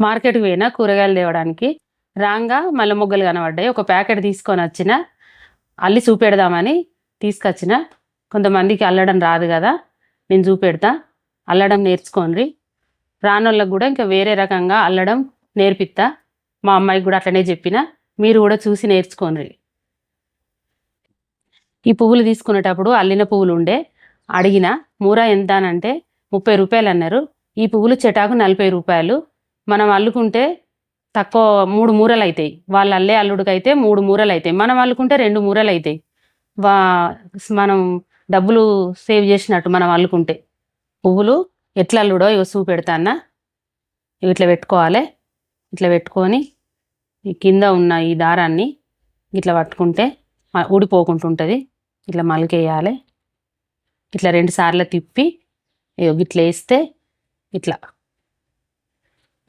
మార్కెట్కి పోయినా కూరగాయలు తేవడానికి. రాంగా మల్ల మొగ్గలు కనబడ్డాయి. ఒక ప్యాకెట్ తీసుకొని వచ్చిన అల్లి చూపెడదామని తీసుకొచ్చిన. కొంతమందికి అల్లడం రాదు కదా నేను చూపెడతా. అల్లడం నేర్చుకోండి రానోళ్ళకి కూడా ఇంకా వేరే రకంగా అల్లడం నేర్పిస్తా మా అమ్మాయికి కూడా అట్లనే చెప్పిన. మీరు కూడా చూసి నేర్చుకోండి ఈ పువ్వులు తీసుకునేటప్పుడు అల్లిన పువ్వులు ఉండే. అడిగిన మూర ఎంత? అంటే ముప్పై రూపాయలు అన్నారు. ఈ పువ్వులు చెటాకు నలభై రూపాయలు. మనం అల్లుకుంటే తక్కువ మూడు మూరలు అవుతాయి వాళ్ళు అల్లే అల్లుడికైతే మూడు మూరలు అవుతాయి మనం అల్లుకుంటే రెండు మూరలు అవుతాయి వా మనం డబ్బులు సేవ్ చేసినట్టు మనం అల్లుకుంటే. పువ్వులు ఎట్లా అల్లుడో ఇవి చూపెడతానా ఇవి ఇట్లా పెట్టుకోవాలి. ఇట్లా పెట్టుకొని ఈ కింద ఉన్న ఈ దారాన్ని ఇట్లా పట్టుకుంటే ఊడిపోకుంటుంటుంది. ఇట్లా మలికేయాలి. ఇట్లా రెండు సార్లు తిప్పి ఇట్లా వేస్తే ఇట్లా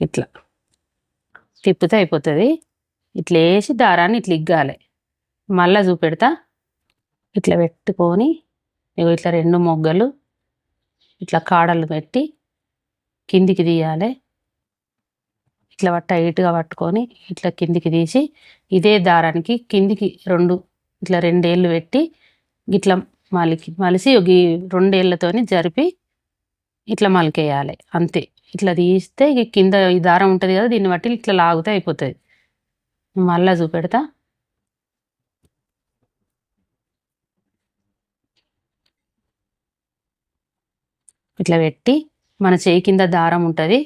ఇట్లా. తిప్పితే అయిపోతుంది. ఇట్లా వేసి దారాన్ని ఇట్లా ఇగ్గాలి. మళ్ళీ చూపెడతా. ఇట్లా పెట్టుకొని ఇగో ఇట్లా రెండు మొగ్గలు ఇట్లా కాడలు పెట్టి కిందికి తీయాలి. ఇట్లా హైట్గా పట్టుకొని ఇట్లా కిందికి తీసి ఇదే దారానికి కిందికి రెండు ఇట్లా రెండేళ్ళు పెట్టి ఇట్లా మలికి మలిసి ఒక రెండేళ్ళతోని జరిపి ఇట్లా మలికేయాలి. అంతే. ఇట్లా తీస్తే ఇక కింద ఈ దారం ఉంటుంది కదా దీన్ని బట్టి ఇట్లా లాగితే అయిపోతుంది. మళ్ళా చూపెడతా. ఇట్లా పెట్టి మన చేయి కింద దారం ఉంటుంది.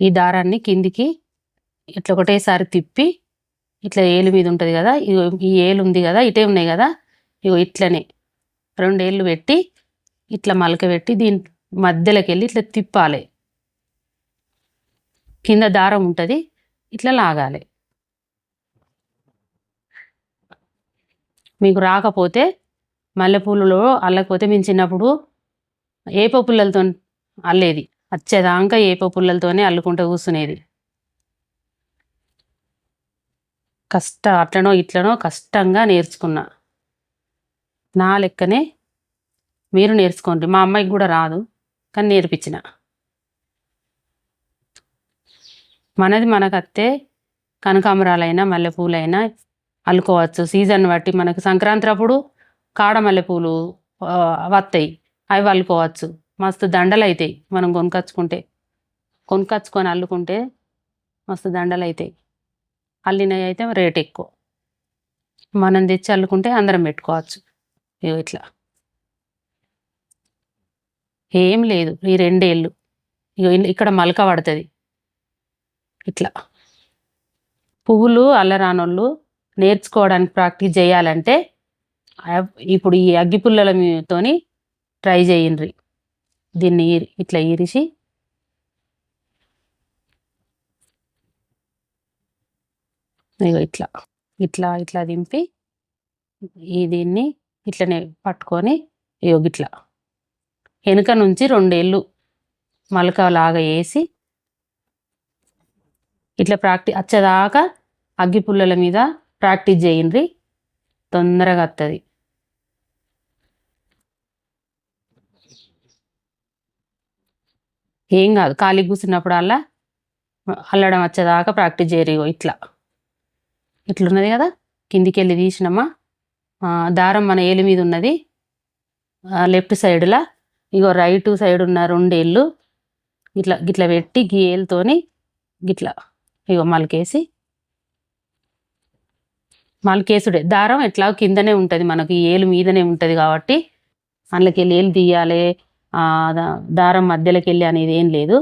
ఈ దారాన్ని కిందికి ఇట్లా ఒకటేసారి తిప్పి ఇట్లా ఏలు మీద ఉంటుంది కదా ఇగో ఈ ఏలు ఉంది కదా ఇటే ఉన్నాయి కదా ఇగో ఇట్లనే రెండు ఏళ్ళు పెట్టి ఇట్లా మలక పెట్టి దీని మధ్యలోకి వెళ్ళి ఇట్లా తిప్పాలి. కింద దారం ఉంటుంది ఇట్లా లాగాలి. మీకు రాకపోతే మల్లెపూలలో అల్లకపోతే మేము చిన్నప్పుడు ఏప పుల్లలతో అల్లేది. వచ్చేదాకా ఏప పుల్లలతోనే అల్లుకుంటూ కూర్చునేది. కష్ట అట్లనో ఇట్లనో కష్టంగా నేర్చుకున్నా. నా లెక్కనే మీరు నేర్చుకోండి. మా అమ్మాయికి కూడా రాదు. కానీ నేర్పించిన మనది మనకత్తే కనకాంబరాలైనా మల్లెపూలైనా అల్లుకోవచ్చు. సీజన్ బట్టి మనకు సంక్రాంతి అప్పుడు కాడ మల్లెపూలు వస్తాయి అవి అల్లుకోవచ్చు. మస్తు దండలు అవుతాయి మనం కొనుకొచ్చుకుంటే కొనుకొచ్చుకొని అల్లుకుంటే మస్తు దండలు అవుతాయి అల్లినవి అయితే రేట్ ఎక్కువ మనం తెచ్చి అల్లుకుంటే అందరం పెట్టుకోవచ్చు. ఇగో ఇట్లా. ఏం లేదు ఈ రెండేళ్ళు. ఇగో ఇక్కడ మలక పడుతుంది. ఇట్లా. పువ్వులు అల్లరానోళ్ళు నేర్చుకోవడానికి ప్రాక్టీస్ చేయాలంటే ఇప్పుడు ఈ అగ్గిపుల్లల ట్రై చేయండి దీన్ని ఇట్లా ఇరిసి. ఇగో ఇట్లా ఇట్లా ఇట్లా దింపి ఈ దీన్ని ఇట్లనే పట్టుకొని ఇగో ఇట్లా వెనుక నుంచి రెండేళ్ళు మలకలాగా వేసి ఇట్లా ప్రాక్టీస్ వచ్చేదాకా అగ్గి పుల్లల మీద ప్రాక్టీస్ చేయండి తొందరగా వస్తుంది ఏం కాదు ఖాళీ కూర్చున్నప్పుడల్లా అల్లడం వచ్చేదాకా ప్రాక్టీస్ చేయరు ఇట్లా. ఇట్లున్నది కదా కిందికి వెళ్ళి తీసినమ్మా దారం మన ఏలు మీద ఉన్నది. లెఫ్ట్ సైడ్లా ఇగో రైట్ సైడ్ ఉన్న రెండేళ్ళు ఇట్లా గిట్లా పెట్టి గీ గిట్లా ఇగో మలకేసి మలకేసుడే. దారం ఎట్లా కిందనే ఉంటుంది మనకి ఏలు మీదనే ఉంటుంది కాబట్టి అందులోకి వెళ్ళి ఏలు తీయాలి దారం మధ్యలోకి వెళ్ళి అనేది ఏం లేదు.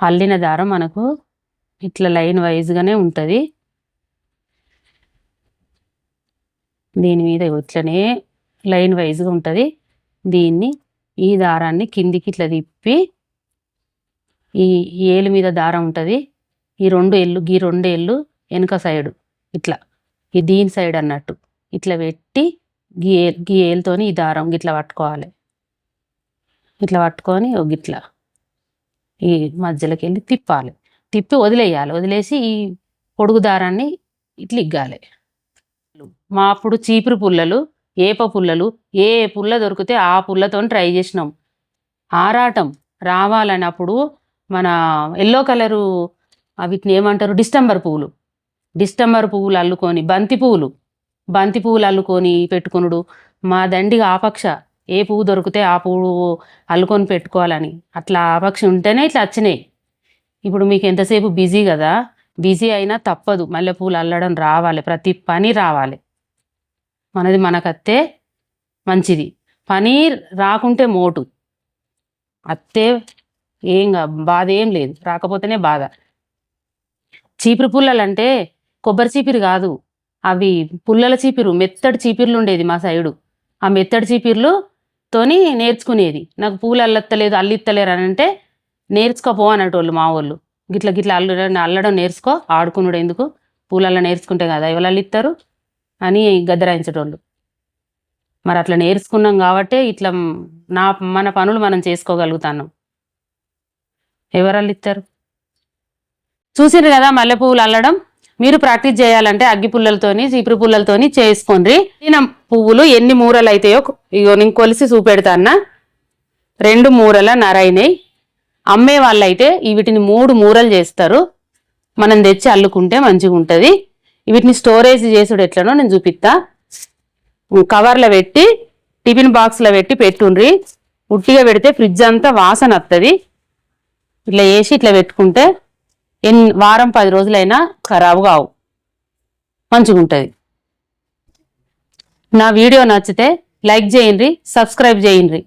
అల్లిన దారం మనకు ఇట్లా లైన్ వైజ్గానే ఉంటుంది. దీని మీద ఇట్లనే లైన్ వైజ్గా ఉంటుంది. దీన్ని ఈ దారాన్ని కిందికి ఇట్లా తిప్పి ఈ ఏలు మీద దారం ఉంటుంది. ఈ రెండు ఎల్లు ఈ రెండు ఎల్లు వెనుక సైడు ఇట్లా. ఈ దీని సైడ్ అన్నట్టు ఇట్లా పెట్టి గీ ఏ- గీ ఏలుతోని ఈ దారం గిట్లా పట్టుకోవాలి. ఇట్లా పట్టుకొని ఓ గిట్లా ఈ మధ్యలోకి వెళ్ళి తిప్పాలి. తిప్పి వదిలేయాలి. వదిలేసి ఈ పొడుగు దారాన్ని ఇట్లా ఇగ్గాలి. మా అప్పుడు చీపురు పుల్లలు ఏప పుల్లలు ఏ పుల్ల దొరికితే ఆ పుల్లతో ట్రై చేసినాం. ఆరాటం రావాలన్నప్పుడు మన ఎల్లో కలరు వీటిని ఏమంటారు? డిస్టంబర్ పువ్వులు. డిస్టంబర్ పువ్వులు అల్లుకొని బంతి పువ్వులు. బంతి పువ్వులు అల్లుకొని పెట్టుకునుడు మా దండిగా ఆపక్ష ఏ పువ్వు దొరికితే ఆ పువ్వు అల్లుకొని పెట్టుకోవాలని. అట్లా ఆపక్ష ఉంటేనే ఇట్లా వచ్చినాయి. ఇప్పుడు మీకు ఎంతసేపు బిజీ కదా బిజీ అయినా తప్పదు. మల్లెపూలు అల్లడం రావాలి ప్రతి పని రావాలి. మనది మనకత్తే మంచిది. పనీర్ రాకుంటే మోటు. అత్తే ఏం కా- బాధ ఏం లేదు. రాకపోతేనే బాధ. చీపురు పుల్లలు అంటే కొబ్బరి చీపిరి కాదు. అవి పుల్లల చీపిరు మెత్తడి చీపిర్లు ఉండేది మా సైడు. ఆ మెత్తడి చీపిర్లు తోని నేర్చుకునేది. నాకు పూలు అల్లత్తలేదు అల్లిత్తలేరు అని అంటే నేర్చుకోపో అనేటోళ్ళు మా వాళ్ళు. గిట్ల గిట్ల అల్లడం అల్లడం నేర్చుకో ఆడుకున్నాడు ఎందుకు? పూలల్లో నేర్చుకుంటే కదా ఎవరు అల్లిస్తారు అని గద్దరాయించేటోళ్ళు. మరి అట్లా నేర్చుకున్నాం కాబట్టే ఇట్లా నా మన పనులు మనం చేసుకోగలుగుతాను ఎవరల్ ఇస్తారు చూసిండ్రు కదా మల్లె పువ్వులు అల్లడం? మీరు ప్రాక్టీస్ చేయాలంటే అగ్గి పుల్లలతోని చీపురు పుల్లలతోని చేసుకోండి పువ్వులు ఎన్ని మూరలు అయితాయో ఇగో నేను కొలిసి చూపెడతాన్నా. రెండు మూరల నరైనాయి. అమ్మే వాళ్ళైతే వీటిని మూడు మూరలు చేస్తారు. మనం తెచ్చి అల్లుకుంటే మంచిగా ఉంటుంది వీటిని స్టోరేజ్ చేసుడు ఎట్లనో నేను చూపిస్తా కవర్లో పెట్టి టిఫిన్ బాక్స్లో పెట్టి పెట్టుండ్రి. ఉట్టిగా పెడితే ఫ్రిడ్జ్ అంతా వాసన వస్తుంది ఇట్లా వేసి ఇట్లా పెట్టుకుంటే ఎన్ని వారం పది రోజులైనా ఖరాబు కావు. మంచిగా ఉంటుంది నా వీడియో నచ్చితే లైక్ చేయండి సబ్స్క్రైబ్ చేయండి.